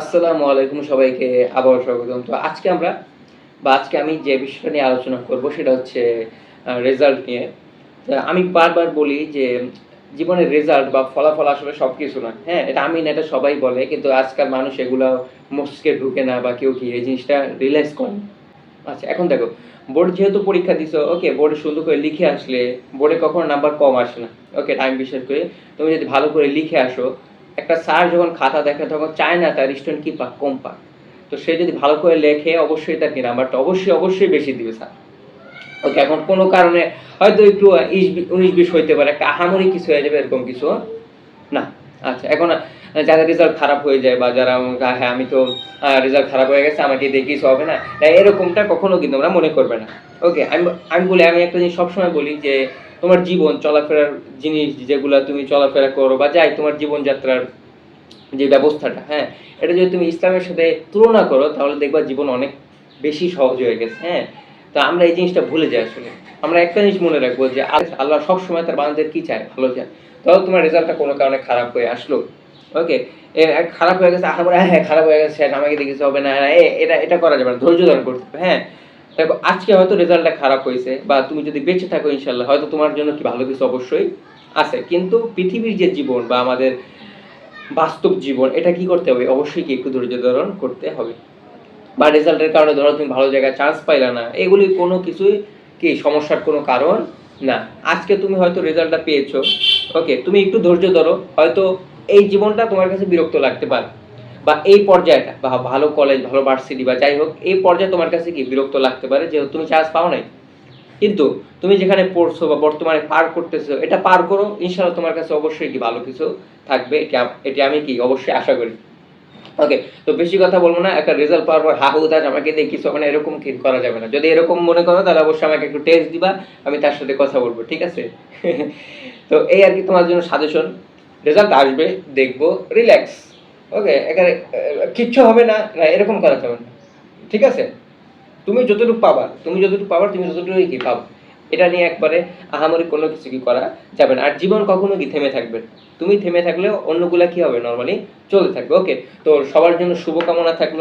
আসসালামু আলাইকুম সবাইকে, আবার স্বাগতম। তো আজকে আমরা, বা আজকে আমি যে বিষয়টা নিয়ে আলোচনা করব সেটা হচ্ছে রেজাল্ট নিয়ে। আমি বারবার বলি যে, জীবনের রেজাল্ট বা ফলাফল আসলে সব কিছু না হ্যাঁ এটা আমি না, এটা সবাই বলে, কিন্তু আজকাল মানুষ এগুলো মস্তিষ্কে ঢুকে না বা কেউ কি এই জিনিসটা রিয়েলাইজ করে আচ্ছা এখন দেখো, বোর্ড যেহেতু পরীক্ষা দিছো, ওকে, বোর্ডে সুন্দর করে লিখে আসলে, বোর্ডে কখনো নাম্বার কম আসে না। ওকে টাইম বিশ্বাস করে তুমি যদি ভালো করে লিখে আসো একটা স্যার যখন খাতা দেখে তখন চায় না তার স্টুডেন্ট কি পাক কম পাক। তো সে যদি ভালো করে লেখে অবশ্যই তার কি নাম্বারটা অবশ্যই অবশ্যই বেশি দিবে স্যার। ওকে এখন কোনো কারণে হয়তো একটু উনিশ বিশ হইতে পারে একটা আহামরি কিছু হয়ে যাবে এরকম কিছু না আচ্ছা এখন যাদের রেজাল্ট খারাপ হয়ে যায় বা যারা হ্যাঁ আমি তো রেজাল্ট খারাপ হয়ে গেছে আমাকে দিয়ে কিছু হবে না, এরকমটা কখনো কিন্তু আমরা মনে করবে না। ওকে আমি আমি বলি আমি একটা জিনিস সবসময় বলি যে তোমার জীবন, চলাফেরার জিনিস যেগুলো তুমি চলাফেরা করো বা যাই তোমার জীবনযাত্রার যে ব্যবস্থাটা হ্যাঁ এটা যদি তুমি ইসলামের সাথে তুলনা করো, তাহলে দেখবা জীবন অনেক বেশি সহজ হয়ে গেছে হ্যাঁ। তো আমরা এই জিনিসটা ভুলে যাই আসলে। আমরা একটা জিনিস মনে রাখব যে আল- আল্লাহ সবসময় তার বান্ধবদের কি চায়? ভালো চায়। তাহলে তোমার রেজাল্টটা কোনো কারণে খারাপ হয়ে আসলো। ওকে খারাপ হয়ে গেছে আবার হ্যাঁ খারাপ হয়ে গেছে আমাকে দেখেছে হবে না এটা এটা করা যাবে না, ধৈর্য ধারণ করতে হবে হ্যাঁ। দেখো, আজকে হয়তো রেজাল্টটা খারাপ হয়েছে বা তুমি যদি বেঁচে থাকো ইনশাল্লাহ, হয়তো তোমার জন্য কি ভালো কিছু অবশ্যই আছে। কিন্তু পৃথিবীর যে জীবন বা আমাদের বাস্তব জীবন, এটা কি করতে হবে? অবশ্যই কি একটু ধৈর্য ধারণ করতে হবে। বা রেজাল্টের কারণে ধরো তুমি ভালো জায়গায় চান্স পাইলা না, এগুলি কোনো কিছুই কি সমস্যার কোনো কারণ না। আজকে তুমি হয়তো রেজাল্টটা পেয়েছ ওকে তুমি একটু ধৈর্য ধরো, হয়তো এই জীবনটা তোমার কাছে বিরক্ত লাগতে পারে। বা এই পর্যায়টা, বা ভালো কলেজ ভালো ভার্সিটি বা যাই হোক, এই পর্যায়ে তোমার কাছে কি বিরক্ত লাগতে পারে? যেহেতু তুমি চান্স পাও নাই। কিন্তু তুমি যেখানে পড়ছো বা বর্তমানে পার করতেছো, এটা পার করো। ইনশাআল্লাহ তোমার কাছে অবশ্যই কি ভালো কিছু থাকবে। এটি আমি কি অবশ্যই আশা করি। ওকে তো বেশি কথা বলব না। একটা রেজাল্ট পাওয়ার পর, হাহু, তাজ, আমাকে দিয়ে কিছু মানে এরকম কি করা যাবে না। যদি এরকম মনে করো, তাহলে অবশ্যই আমাকে একটু টেস্ট দিবা। আমি তার সাথে কথা বলব, ঠিক আছে? তো এই আর কি তোমার জন্য সাজেশন রেজাল্ট আসবে, দেখব রিল্যাক্স ওকে, এখানে কিচ্ছু হবে না এরকম করা যাবে না। ঠিক আছে? তুমি যতটুকু পাবা, তুমি যতটুকু পাবা, তুমি ততটুকুই কি পাবো। এটা নিয়ে একবারে আহামরি কোনো কিছু কি করা যাবে না। আর জীবন কখনো কি থেমে থাকবে? তুমি থেমে থাকলেও অন্যগুলা কি হবে? নর্মালি চলতে থাকবে। ওকে, তো সবার জন্য শুভকামনা থাকল।